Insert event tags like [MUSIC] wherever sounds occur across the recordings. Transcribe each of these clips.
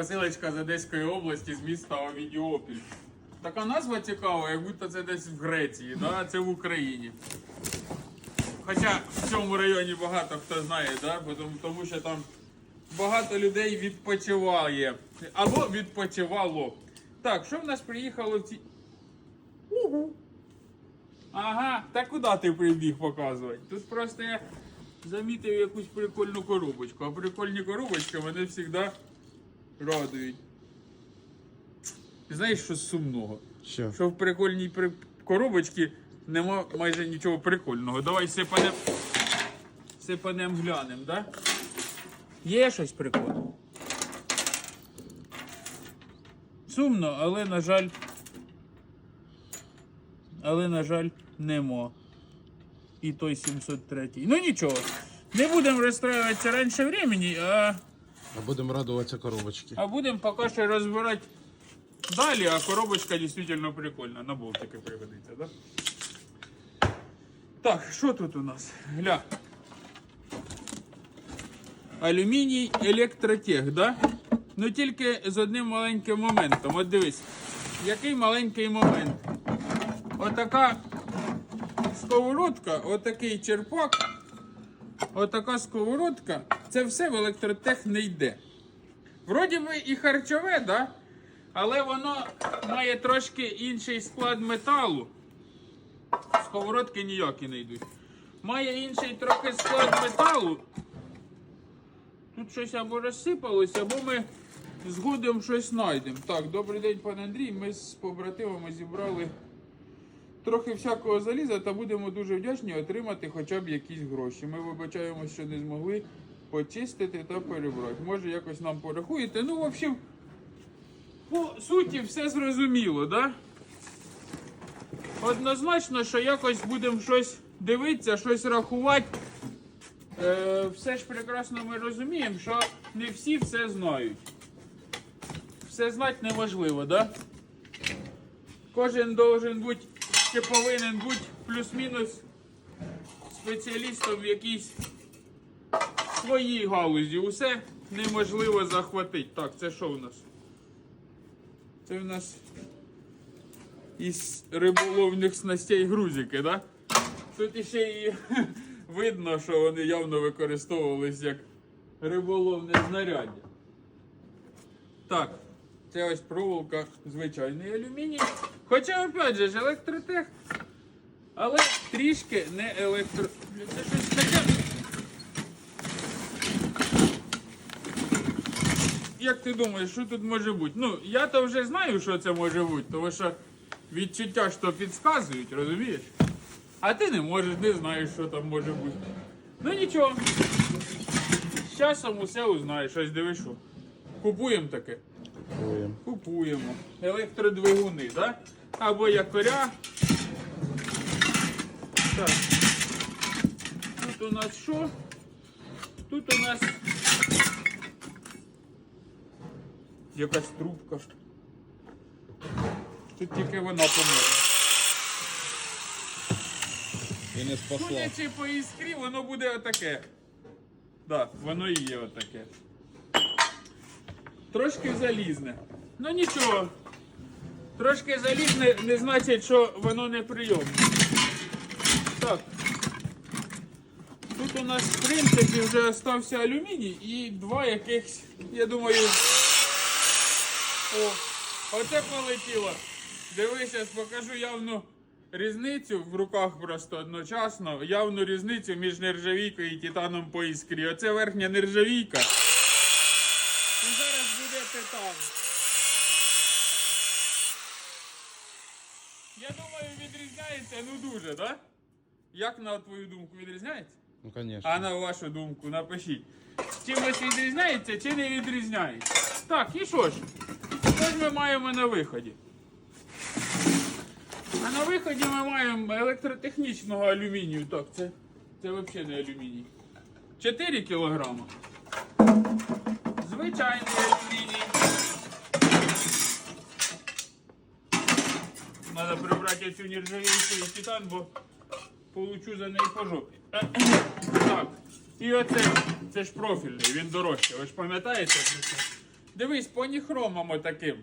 посилочка з Одеської області з міста Овідіопіль. Така назва цікава, як будто це десь в Греції, да? це в Україні. Хоча в цьому районі багато хто знає, да? тому, що там багато людей відпочиває. Або відпочивало. Так, що в нас приїхало в ці. Угу. Ага, та куди ти прибіг показувати? Тут просто я замітив якусь прикольну коробочку. А прикольні коробочки мене завжди радують. Знаєш, що сумного? Що? Що в прикольній при... коробочці нема майже нічого прикольного. Давай сипанем. Сипанем глянем, да? Є щось прикольне? Сумно, але, на жаль. Але, на жаль, нема. І той 703. Ну нічого. Не будемо розстраюватися раніше времени, а, А будемо радуватися коробочки. а будемо поки що розбирати далі, а коробочка дійсно прикольна. На болтики пригодиться, да? Так, що тут у нас? Гля. Алюміній електротех, да? Ну тільки з одним маленьким моментом. От дивись, який маленький момент. Отака сковородка, отакий черпак, отака сковородка. Це все в електротех не йде. Вроді би і харчове, да? але воно має трошки інший склад металу. Сковородки ніякі не йдуть. Має інший трохи склад металу. Тут щось або розсипалося, або ми згодом щось знайдемо. Так, добрий день, пане Андрій. Ми з побратимами зібрали трохи всякого заліза та будемо дуже вдячні отримати хоча б якісь гроші. Ми вибачаємо, що не змогли почистити та перебрати. Може, якось нам порахуєте. Ну, в общем, по суті, все зрозуміло, да? Однозначно, що якось будемо щось дивитися, щось рахувати. Е, все ж прекрасно ми розуміємо, що не всі все знають. Все знати неможливо, да? Кожен должен бути чи повинен бути плюс-мінус спеціалістом в якійсь своїй галузі. Усе неможливо захватити. Так, це що у нас? Це у нас із риболовних снастей грузики, да? Тут іще і [LAUGHS] видно, що вони явно використовувались як риболовне знаряддя. Так, це ось проволока звичайний алюміній. Хоча, опять же, електротех, але трішки не електро. Це щось таке. Як ти думаєш, що тут може бути? Ну, я то вже знаю, що це може бути, тому що відчуття що підказують, розумієш? А ти не можеш, не знаєш, що там може бути. Ну нічого. З часом усе узнаєш, щось дивиш. що. Купуємо таке. Купуємо. Купуємо. Електродвигуни, да? Або якоря. Так. Тут у нас що? Тут у нас якась трубка. Тут тільки вона поможе. І не спасла. Судячи по іскрі, воно буде отаке. Так, да, воно і є отаке. Трошки залізне. Ну нічого. Трошки залізне не значить, що воно не прийомне. Так. Тут у нас, в принципі, вже остався алюміній і два якихось, я думаю. О, оце полетіло. Дивися, покажу явну різницю в руках просто одночасно. Явну різницю між нержавійкою і титаном по іскрі. Оце верхня нержавійка. І зараз буде титан. Я думаю, відрізняється ну дуже, так? Да? Як на твою думку відрізняється? Ну, звісно. А на вашу думку, напишіть. Чимось відрізняється чи не відрізняється? Так, і що ж? Що ж ми маємо на виході? А на виході ми маємо електротехнічного алюмінію. Так, це, це взагалі не алюміній. 4 кілограма. Звичайний алюміній. Треба прибрати цю нержавійку і титан, бо получу за неї по жопі. Так. І оце, це ж профільний, він дорожчий. Ви ж пам'ятаєте про це? Дивись, по ніхромам таким.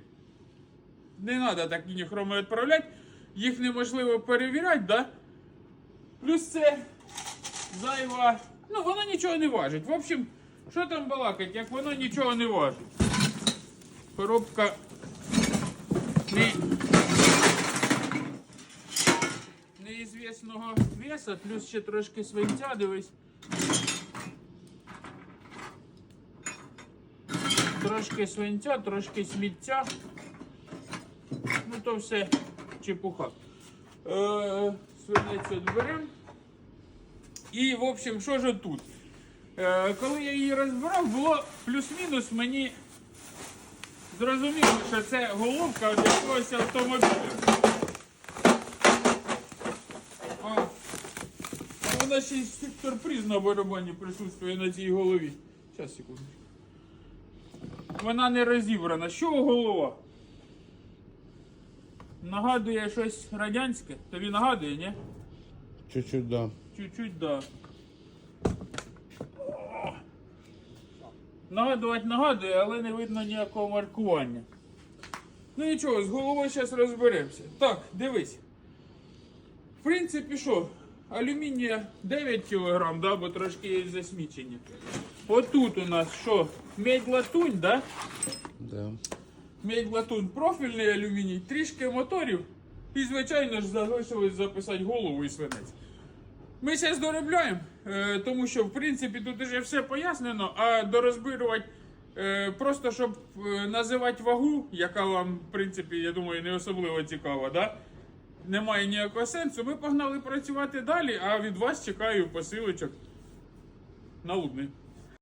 Не треба такі ніхроми відправляти. Їх неможливо перевіряти, да? Плюс це зайва. Ну, воно нічого не важить. В общем, що там балакать, як воно нічого не важить. Коробка не... неізвісного веса, плюс ще трошки свинця, дивись. Трошки свинця, трошки сміття. Ну то все чепуха. Е, свинець відберемо. І, в общем, що ж тут? Е, коли я її розбирав, було плюс-мінус мені зрозуміло, що це головка від якогось автомобіля. Вона ще сюрприз на барабані присутствує на цій голові. Зараз, секунду. Вона не розібрана. Що голова? Нагадує щось радянське? Тобі нагадує, ні? Чуть-чуть, да. Чуть-чуть, да. Нагадувати нагадує, але не видно ніякого маркування. Ну нічого, з головою зараз розберемося. Так, дивись. В принципі, що? Алюмінія 9 кг, да, бо трошки є засмічення. Отут у нас що? Медь латунь, да? Да. Медь латунь профільний алюміній, трішки моторів. І, звичайно ж, залишилось записати голову і свинець. Ми зараз доробляємо, е, тому що в принципі тут вже все пояснено, а дорозбирувати е, просто щоб е, називати вагу, яка вам, в принципі, я думаю, не особливо цікава, да? немає ніякого сенсу. Ми погнали працювати далі, а від вас чекаю посилочок на лудний.